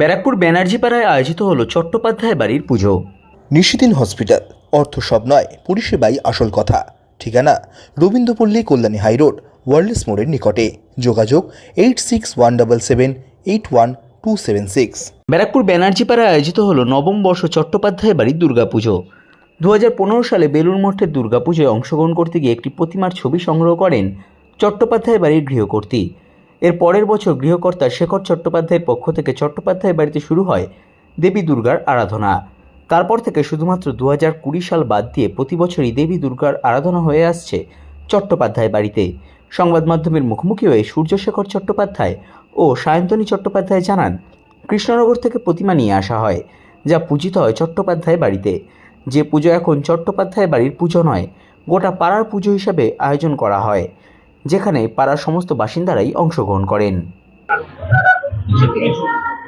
ব্যারাকপুর ব্যানার্জিপাড়ায় আয়োজিত হলো চট্টোপাধ্যায় বাড়ির পুজো। নিশিদিন হসপিটাল। অর্থ সব নয় পরিষেবাই আসল কথা। ঠিকানা রবীন্দ্রপল্লী কল্যাণী হাইরোড ওয়ার্ল্ডস মোড়ের নিকটে। যোগাযোগ eight six one double seven eight one two seven six. Barrackpore ব্যানার্জিপাড়ায় আয়োজিত হলো নবম বর্ষ চট্টোপাধ্যায় বাড়ির দুর্গাপুজো। দু হাজার পনেরো সালে বেলুর মঠের দুর্গাপুজোয় অংশগ্রহণ করতে গিয়ে একটি প্রতিমার ছবি সংগ্রহ করেন চট্টোপাধ্যায় বাড়ির গৃহকর্ত্রী এর পরের বছর গৃহকর্তা শেখর চট্টোপাধ্যায়ের পক্ষ থেকে চট্টোপাধ্যায় বাড়িতে শুরু হয় দেবী দুর্গার আরাধনা। তারপর থেকে শুধুমাত্র দু কুড়ি সাল বাদ দিয়ে প্রতি বছরই দেবী দুর্গার আরাধনা হয়ে আসছে চট্টোপাধ্যায় বাড়িতে। সংবাদ মাধ্যমের মুখোমুখি হয়ে সূর্যশেখর চট্টোপাধ্যায় ও সায়ন্তনী চট্টোপাধ্যায় জানান, কৃষ্ণনগর থেকে প্রতিমা নিয়ে আসা হয়, যা পূজিত হয় চট্টোপাধ্যায় বাড়িতে। যে পুজো এখন চট্টোপাধ্যায় বাড়ির পুজো নয়, গোটা পাড়ার পুজো হিসাবে আয়োজন করা হয়। যেখানে পাড়ার সমস্ত বাসিন্দারাই অংশগ্রহণ করেন।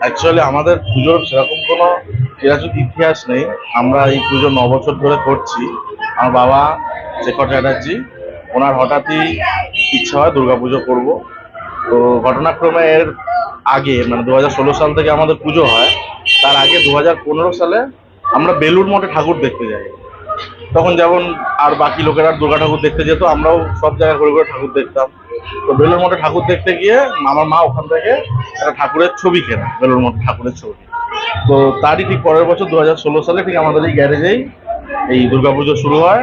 অ্যাকচুয়ালি আমাদের পুজোর সেরকম কোনো চিরাচরিত ইতিহাস নেই। আমরা এই পুজো ন বছর ধরে করছি। আমার বাবা শেখর চ্যাটার্জি, ওনার হঠাৎই ইচ্ছা হয় দুর্গাপুজো করব। তো ঘটনাক্রমে এর আগে মানে দু হাজার ষোলো সাল থেকে আমাদের পুজো হয়, তার আগে দু হাজার পনেরো সালে আমরা বেলুর মঠে ঠাকুর দেখতে যাই। তখন যেমন আর বাকি লোকেরা দুর্গা ঠাকুর দেখতে যেত, আমরাও সব জায়গায় করে করে ঠাকুর দেখতাম। তো বেলুর মঠে ঠাকুর দেখতে গিয়ে আমার মা ওখান থেকে একটা ঠাকুরের ছবি কেনা বেলুর মঠে ঠাকুরের ছবি। তো তারই ঠিক পরের বছর দু হাজার ষোলো সালে ঠিক আমাদের এই গ্যারেজেই এই দুর্গাপুজো শুরু হয়।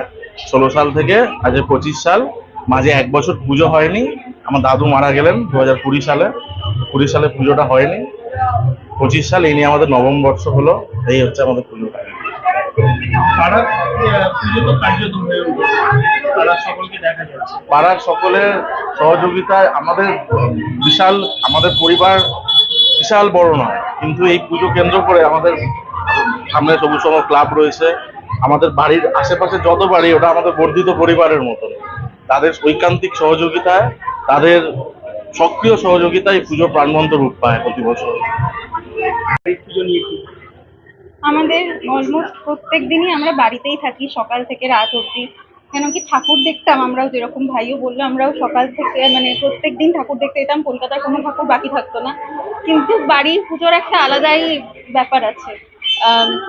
ষোলো সাল থেকে আজ পঁচিশ সাল। মাঝে এক বছর পুজো হয়নি। আমার দাদু মারা গেলেন দু হাজার কুড়ি সালে। কুড়ি সালে পুজোটা হয়নি। পঁচিশ সাল এই নিয়ে আমাদের নবম বর্ষ হলো। এই হচ্ছে আমাদের পুজোটা। পাড়ার পুজো তো কার্যত হয়ে উঠেছে পাড়ার সকলকে দেখা যাচ্ছে। পাড়ার সকলের সহযোগিতায় আমাদের বিশাল আমাদের পরিবার বিশাল বড় নয় কিন্তু এই পুজো কেন্দ্র করে আমাদের সামনে সবুজ সংঘ ক্লাব রয়েছে। আমাদের বাড়ির আশেপাশে যত বাড়ি ওটা আমাদের বর্ধিত পরিবারের মতন। তাদের ঐকান্তিক সহযোগিতায় তাদের সক্রিয় সহযোগিতায় পুজো প্রাণবন্ত রূপ পায় প্রতি বছর। পুজো নিয়ে আমাদের অলমোস্ট প্রত্যেক দিনই আমরা বাড়িতেই থাকি, সকাল থেকে রাত অবধি। কেন কি ঠাকুর দেখতাম আমরাও যেরকম, ভাইও বলল, আমরাও সকাল থেকে মানে প্রত্যেক দিন ঠাকুর দেখতে যেতাম, কলকাতার কোনো ঠাকুর বাকি থাকতো না। কিন্তু বাড়ির পুজোর একটা আলাদাই ব্যাপার আছে।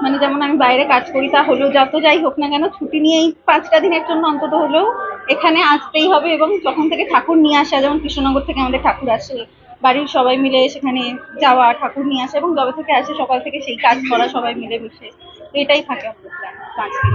মানে যেমন আমি বাইরে কাজ করি, তা হলেও যত যাই হোক না কেন, ছুটি নিয়ে এই পাঁচটা দিনের জন্য অন্তত হলেও এখানে আসতেই হবে এবং যখন থেকে ঠাকুর নিয়ে আসা, যেমন কৃষ্ণনগর থেকে আমাদের ঠাকুর আসে বাড়ির সবাই মিলে সেখানে যাওয়া, ঠাকুর নিয়ে আসা এবং যবে থেকে আসে সকাল থেকে সেই কাজ করা সবাই মিলে মিশে এটাই থাকে আমাদের প্ল্যান পাঁচ দিন